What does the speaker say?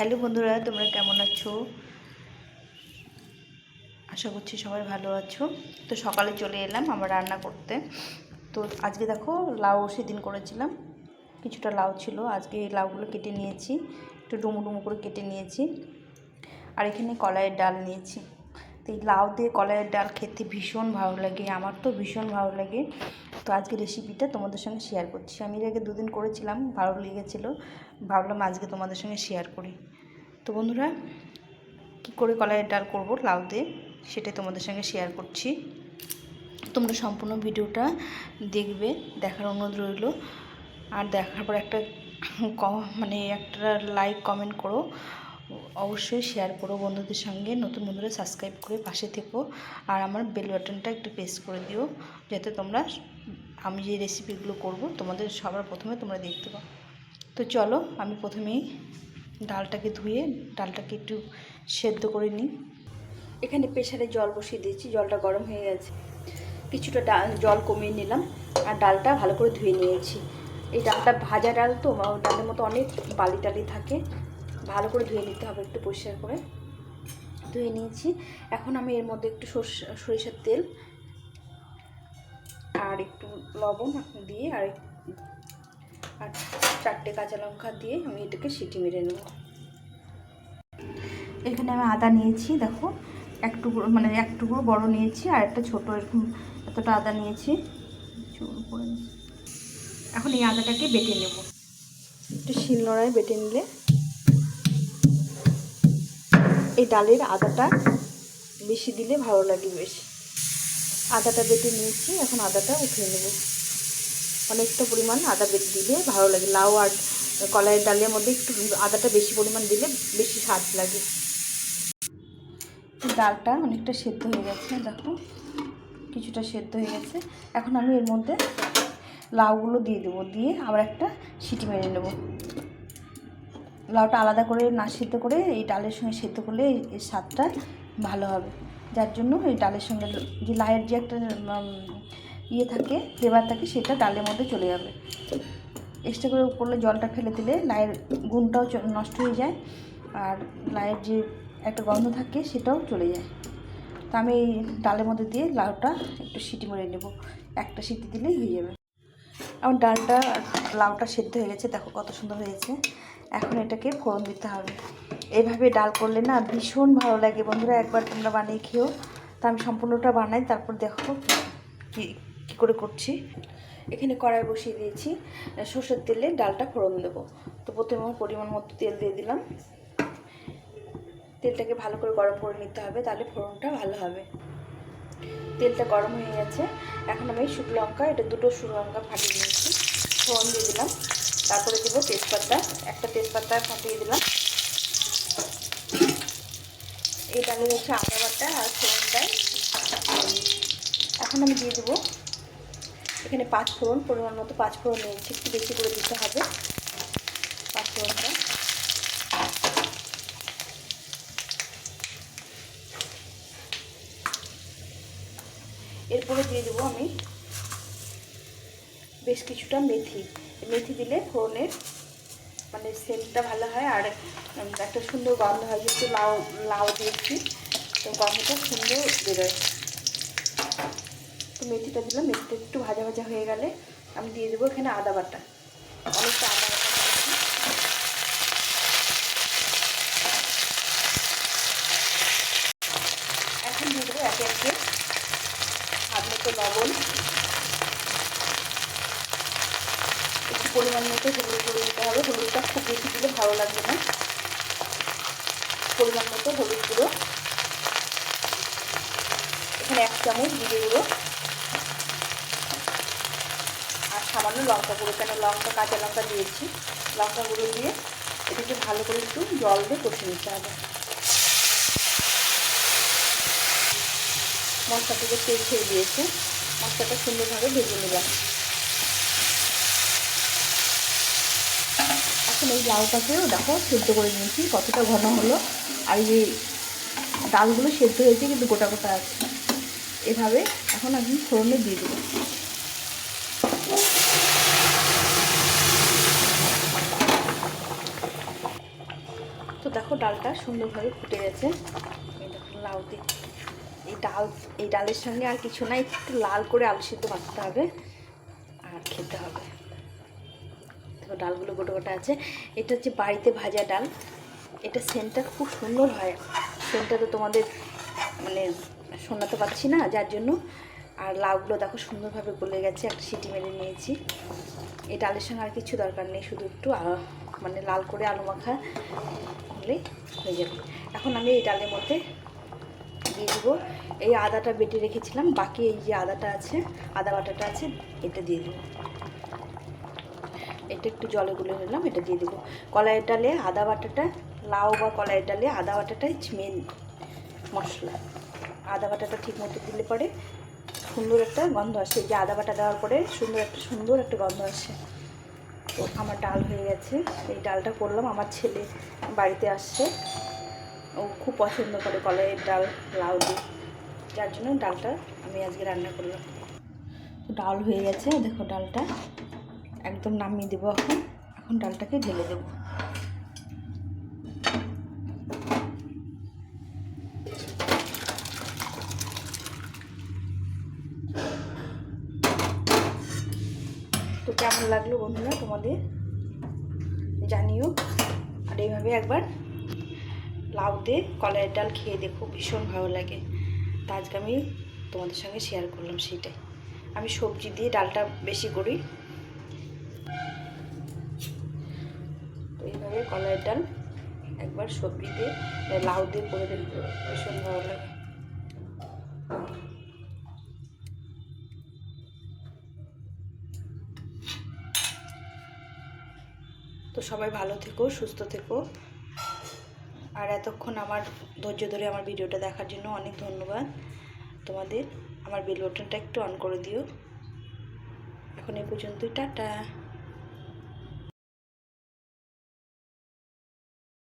Hello বন্ধুরা, তোমরা কেমন আছো? আশা করছি সবাই ভালো আছো। তো সকালে চলে এলাম আমার রান্না করতে। তো আজকে দেখো লাউ সেদিন করেছিলাম। কিছুটা লাউ ছিল, আজকে এই লাউগুলো কেটে নিয়েছি। একটু ডুমু ডুমো করে কেটে নিয়েছি। আর এখানে কলাইয়ের ডাল নিয়েছি। তো এই লাউ দিয়ে কলাইয়ের ডাল খেতে ভীষণ ভালো লাগে, আমার তো ভীষণ ভালো লাগে। তো আজকে রেসিপিটা তোমাদের সঙ্গে শেয়ার করছি। আমি এর আগে দুদিন করেছিলাম, ভালো লেগেছিলো। ভাবলাম আজকে তোমাদের সঙ্গে শেয়ার করি। তো বন্ধুরা, কী করে কলাইয়ের ডাল করব, লাউ দিয়ে, সেটাই তোমাদের সঙ্গে শেয়ার করছি। তোমরা সম্পূর্ণ ভিডিওটা দেখবে, দেখার অনুরোধ রইল। আর দেখার পর একটা মানে একটা লাইক কমেন্ট করো। অবশ্যই শেয়ার করো বন্ধুদের সঙ্গে। নতুন বন্ধুরা সাবস্ক্রাইব করে পাশে থেকো। আর আমার বেল বাটনটা একটু প্রেস করে দিও, যাতে তোমরা আমি যে রেসিপিগুলো করব, তোমাদের সবার প্রথমে তোমরা দেখতে পাও। তো চলো, আমি প্রথমেই ডালটাকে ধুয়ে, ডালটাকে একটু সেদ্ধ করে নিই। এখানে প্রেশারে জল বসিয়ে দিয়েছি, জলটা গরম হয়ে গেছে। কিছুটা ডাল, জল কমিয়ে নিলাম, আর ডালটা ভালো করে ধুয়ে নিয়েছি। এই ডালটা ভাজা ডাল তো ডালের মতো অনেক বালি টালি থাকে। ভালো করে ধুয়ে নিতে হবে, একটু পরিষ্কার করে। ধুয়ে নিয়েছি। এখন আমি এর মধ্যে একটু সর্ষে, সরিষার তেল আর একটু লবণ দিয়ে আর আর চারটে কাঁচা লঙ্কা দিয়ে আমি এটাকে সিটি মেরে নেব। এখানে আমি আদা নিয়েছি, দেখো। এক টুকরো মানে এক টুকরো বড় নিয়েছি আর একটা ছোটো, এরকম এতটা আদা নিয়েছি। এখন এই আদাটাকে বেটে নেব। একটু শিল শিলনোড়ায় বেটে নিলে এই ডালের আদাটা বেশি দিলে ভালো লাগে বেশি। আদাটা বেটে নিয়েছি, এখন আদাটা উঠিয়ে নেব। অনেকটা পরিমাণ আদা বেটে দিলে ভালো লাগে। লাউ আর কলাইয়ের ডালের মধ্যে একটু আদাটা বেশি পরিমাণ দিলে বেশি স্বাদ লাগে। ডালটা অনেকটা সেদ্ধ হয়ে গেছে, দেখো। কিছুটা সেদ্ধ হয়ে গেছে। এখন আমি এর মধ্যে লাউগুলো দিয়ে দেবো, দিয়ে আবার একটা সিটি মেরে নেব। লাউটা আলাদা করে না সিদ্ধ করে এই ডালের সঙ্গে সেদ্ধ করলে এই- স্বাদটা ভালো হবে। যার জন্য এই ডালের সঙ্গে যে লাউয়ের যে একটা ইয়ে থাকে ফ্লেভার থাকে, সেটা ডালের মধ্যে চলে যাবে। এক্সট্রা করে করলে জলটা ফেলে দিলে লাইয়ের গুণটাও নষ্ট হয়ে যায় আর লাইয়ের যে একটা গন্ধ থাকে সেটাও চলে যায়। তো আমি এই ডালের মধ্যে দিয়ে লাউটা একটু সিটি মেরে নেব। একটা সিটি দিলেই হয়ে যাবে। আমার ডালটা, লাউটা সেদ্ধ হয়ে গেছে, দেখো কত সুন্দর হয়েছে। এখন এটাকে ফোড়ন দিতে হবে। এইভাবে ডাল করলে না ভীষণ ভালো লাগে বন্ধুরা, একবার তোমরা বানিয়ে খেও তা আমি সম্পূর্ণটা বানাই, তারপর দেখো কি, কী করে করছি। এখানে কড়াই বসিয়ে দিয়েছি, সর্ষের তেলে ডালটা ফোড়ন দেবো। তো প্রথমে পরিমাণ মতো তেল দিয়ে দিলাম। তেলটাকে ভালো করে গরম করে নিতে হবে, তাহলে ফোড়নটা ভালো হবে। তেলটা গরম হয়ে গেছে। এখন আমি শুকনো লঙ্কা, এটা দুটো শুকনো লঙ্কা ফাটিয়ে ফোড়ন দিয়ে দিলাম। তারপরে দেবো তেজপাতা। একটা তেজপাতা ফাটিয়ে দিলাম। এটা নিয়ে হচ্ছে আদা বাটা আর ফোড়নটায় এখন আমি দিয়ে দেবো এখানে পাঁচ ফোড়ন, পরিমাণ মতো পাঁচ ফোড়ন নিয়েছি। একটু বেশি করে দিতে হবে পাঁচ ফোড়নটা এরপরে দিয়ে দেবো আমি বেশ কিছুটা মেথি। মেথি দিলে ফোড়নের মানে সেন্টটা ভালো হয় আর একটা সুন্দর গন্ধ হয়, যেহেতু লাউ লাউ দিয়েছি, তো গন্ধটা সুন্দর বেরোয়। তো মেথিটা দিলাম, মেথিটা একটু ভাজা ভাজা হয়ে গেলে আমি দিয়ে দেবো এখানে আদা বাটা। অনেকটা আদা বাটা এখন দিয়ে দেবো একে একে হাত মতো লবণ একটু পরিমাণ মতো হলুদ করে দিতে হবে। হলুদটা খুব বেশি দিলে ভালো লাগবে না। পরিমাণ মতো হলুদ গুঁড়ো। এখানে এক চামচ জিরে গুঁড়ো। আর সামান্য লঙ্কা গুঁড়ো, কেন লঙ্কা, কাঁচা লঙ্কা দিয়েছি। লঙ্কা গুঁড়ো দিয়ে এটাকে ভালো করে একটু জল দিয়ে কষে নিতে হবে। মশলা থেকে তেল ছেড়ে দিয়েছে, মশলাটা সুন্দরভাবে ভেজে নিলাম। এখন এই লাউটাকেও দেখো সেদ্ধ করে নিয়েছি, কতটা ঘন হলো। আর যে ডালগুলো সেদ্ধ হয়েছে কিন্তু গোটা গোটা আছে। এভাবে এখন আমি ফোড়নে দিয়ে দেবো। তো দেখো ডালটা সুন্দরভাবে ফুটে গেছে। লাউ এই ডাল, এই ডালের সঙ্গে আর কিছু না, একটু লাল করে আলু সেদ্ধ মাখতে হবে। আর খেতে হবে। ডালগুলো গোটা গোটা আছে। এটা হচ্ছে বাড়িতে ভাজা ডাল। এটা সেন্টটা খুব সুন্দর হয়। সেন্টটা তো তোমাদের মানে শোনাতে পারছি না, যার জন্য। আর লাউগুলো দেখো সুন্দরভাবে গলে গেছে, একটা সিটি মেরে নিয়েছি। এই ডালের সঙ্গে আর কিছু দরকার নেই, শুধু একটু মানে লাল করে আলু মাখা হলেই হয়ে যাবে। এখন আমি এই ডালের মধ্যে দিয়ে দেবো। এই আদাটা বেটে রেখেছিলাম, বাকি এই যে আদাটা আছে, আদা বাটাটা আছে, এটা দিয়ে দেবো। এটা একটু জলে গুলে নিলাম, এটা দিয়ে দেবো। কলাইয়ের ডালে আদা বাটাটা, লাউ বা কলাইয়ের ডালে আদা বাটাটাই মেন মশলা। আদা বাটাটা ঠিক মতো দিলে পরে সুন্দর একটা গন্ধ আসে। যে আদা বাটা দেওয়ার পরে সুন্দর একটা সুন্দর একটা গন্ধ আসে। তো আমার ডাল হয়ে গেছে। এই ডালটা করলাম। আমার ছেলে বাড়িতে আসছে। ও খুব পছন্দ করে কলাইয়ের ডাল, লাউ দিয়ে। যার জন্য ডালটা আমি আজকে রান্না করলাম। ডাল হয়ে গেছে। দেখো ডালটা। একদম নামিয়ে দেবো এখন। এখন ডালটাকে ঢেলে দেবো। তো কেমন লাগল বন্ধুরা তোমাদের? জানিও। আর এইভাবে একবার লাউ দিয়ে কলাইয়ের ডাল খেয়ে দেখো, ভীষণ ভালো লাগে। তা আজকে আমি তোমাদের সঙ্গে শেয়ার করলাম সেইটাই আমি সবজি দিয়ে ডালটা বেশি করি। এইভাবে কলাইয়ের ডাল একবার সবজি দিয়ে লাউ দিয়ে করে দেখবে ভীষণ ভালো লাগে। তো সবাই ভালো থেকো, সুস্থ থেকো। আর এতক্ষণ আমার ধৈর্য ধরে আমার ভিডিওটা দেখার জন্য অনেক ধন্যবাদ। তোমাদের আমার বেল বাটনটা একটু অন করে দিও। এখন এই পর্যন্তই, টাটা।